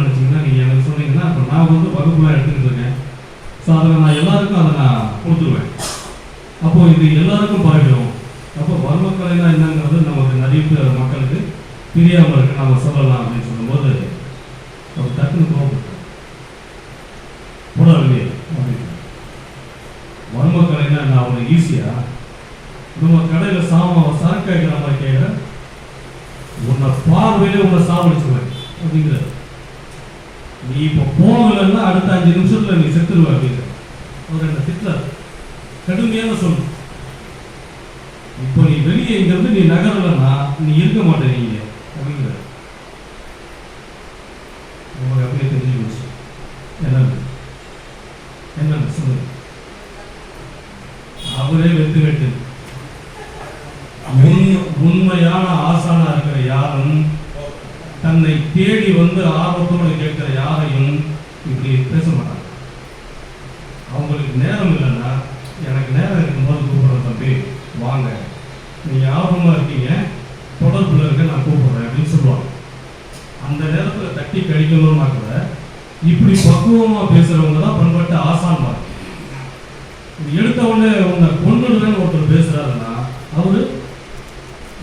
நினச்சிங்கன்னா நீங்கள் எனக்கு சொன்னீங்கன்னா அப்புறம் நான் வந்து வகுப்புலாம் எடுத்துக்கிட்டு இருக்கேன். ஸோ அதை நான் எல்லாருக்கும் அதை நான் கொடுத்துருவேன். அப்போ இது எல்லாருக்கும் பரவிடும். அப்போ வர்மக்கலைனா என்னங்கிறது நமக்கு நிறைய பேர் மக்களுக்கு தெரியாமல் இருக்கு நாம சொல்லலாம் அப்படின்னு சொல்லும்போது அவர் டக்குன்னு கோபப்பட்டார் போடா அப்படின்னு வர்ம கலைனா நான் அவ்வளோ ஈஸியாக நம்ம கடையில் சாமா சரக்கு வைக்கிற மாதிரி கேட்குறேன். உன்னை பார்வையிலே உன்னை சாவடிச்சுவேன் அப்படிங்கிறது. நீ இப்போ போகலன்னா அடுத்த அஞ்சு நிமிஷத்துல நீ செத்துருவ அப்படின்னு. அவர் என்ன திட்டார் கடுமையான சொல்லு இப்போ நீ வெளியே இங்கிருந்து நீ நகரலன்னா நீ இருக்க மாட்டே நீங்க அப்படிங்கிற உங்களுக்கு அப்படியே தெரிஞ்சு போச்சு. என்னது? என்னது? சொல்லுங்க. அவரே வெத்து வெட்டு உண்மையான ஆசானா இருக்கிற யாரும் தன்னை தேடி வந்து ஆர்வத்தோடு கேட்கிற யாரையும் இப்படி பேச மாட்டாங்க. அவங்களுக்கு நேரம் இல்லைன்னா எனக்கு நேரம் இருக்கும்போது கூப்பிடுற தம்பி வாங்க. நீங்க ஆர்வமா இருக்கீங்க. தொடர்புல இருக்க நான் கூப்பிடுறேன் அப்படின்னு சொல்லுவாங்க. அந்த நேரத்தில் தட்டி கழிக்கணும்னா கூட இப்படி பக்குவமாக பேசுறவங்க தான் பண்பட்ட ஆசான்மார் எடுத்த உடனே உன்னை கொண்டுடுவேன்னு ஒருத்தர் பேசுறாருன்னா அவரு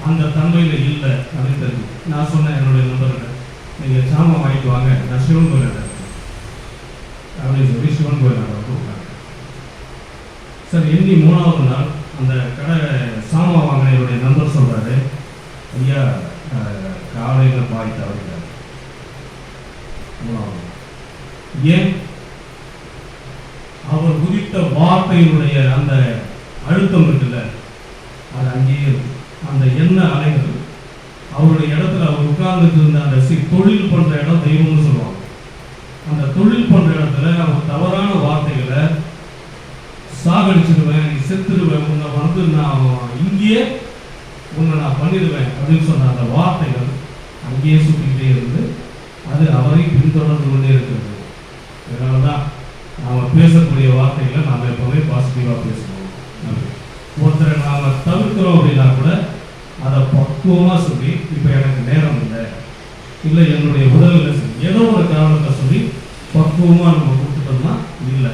அந்த தன்மையில் இல்லை அப்படின்னு தெரிஞ்சு நான் சொன்னேன் என்னுடைய நண்பர்கள் நீங்கள் சாமம் வாங்கிட்டு வாங்க நான் சிவன் கோயில் அப்படின்னு சொல்லி சிவன் கோயில் கூப்பிட்டாங்க. சார் எண்ணி மூணாவது நாள் அந்த கடை சாமம் வாங்கின என்னுடைய நண்பர் சொல்கிறாரு ஐயா காலையில் பாய் தவறிட்டார். மூணாவது ஏன்? அவர் குறித்த வார்த்தையினுடைய அந்த அழுத்தம் இருக்குல்ல அது அங்கேயே இருக்கு அந்த எண்ணெய் அலைகள் அவருடைய இடத்துல அவர் உட்கார்ந்துட்டு இருந்த அந்த சி தொழில் பண்ற இடம் தெய்வம்னு சொல்லுவாங்க. அந்த தொழில் பண்ற இடத்துல அவன் தவறான வார்த்தைகளை சாகடிச்சிடுவேன் நீ செத்துடுவேன் உன்னை வந்து நான் இங்கேயே உன்னை நான் பண்ணிடுவேன் அப்படின்னு சொன்ன அந்த வார்த்தைகள் அங்கேயே சுற்றிக்கிட்டே இருந்து அது அவரை பின்தொடர்ந்து கொண்டே இருக்கிறது. இதனால தான் நாம் பேசக்கூடிய வார்த்தைகளை நாம் எப்பவுமே பாசிட்டிவாக பேசணும் நன்றி. ஒருத்தரை நாம தவிர்க்கிறோம் அப்படின்னா கூட அதை பக்குவமாக சொல்லி இப்போ எனக்கு நேரம் இல்லை என்னுடைய உடல்நிலை ஏதோ ஒரு காரணத்தை சொல்லி பக்குவமாக நம்ம கொடுத்துட்டோம்னா இல்லை.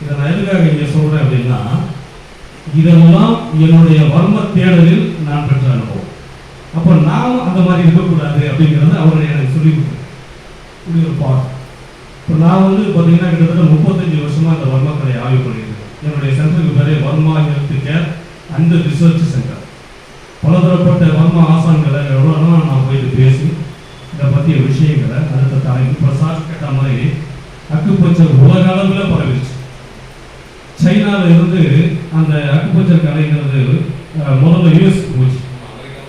இதை நான் எதுக்காக இங்கே சொல்கிறேன் அப்படின்னா இதெல்லாம் என்னுடைய வர்ம தேடலில் நான் பெற்ற அனுபவம். அப்போ நாம் அந்த மாதிரி இருக்கக்கூடாது அப்படிங்கிறத அவருடைய எனக்கு சொல்லி கொடுத்தாரு. இப்படி ஒரு பாடம். இப்போ நான் வந்து பார்த்தீங்கன்னா கிட்டத்தட்ட முப்பத்தஞ்சு வருஷமாக அந்த வர்ம கலையை ஆய்வு பண்ணியிருக்கேன் என்னுடைய சென்டருக்கு பேரே Varma health care and research centre. பலதரப்பட்ட வர்ம ஆசான்களை எவ்வளோ நான் போயிட்டு பேசி இதை பற்றிய விஷயங்களை அடுத்த தலைமை இப்போ கேட்ட மாதிரி அக்குப்பஞ்சர் உலக அளவில் பரவிச்சு. சைனால இருந்து அந்த அக்குப்பஞ்சர் கலைங்கிறது முதல்ல யூஎஸ்க்கு போச்சு.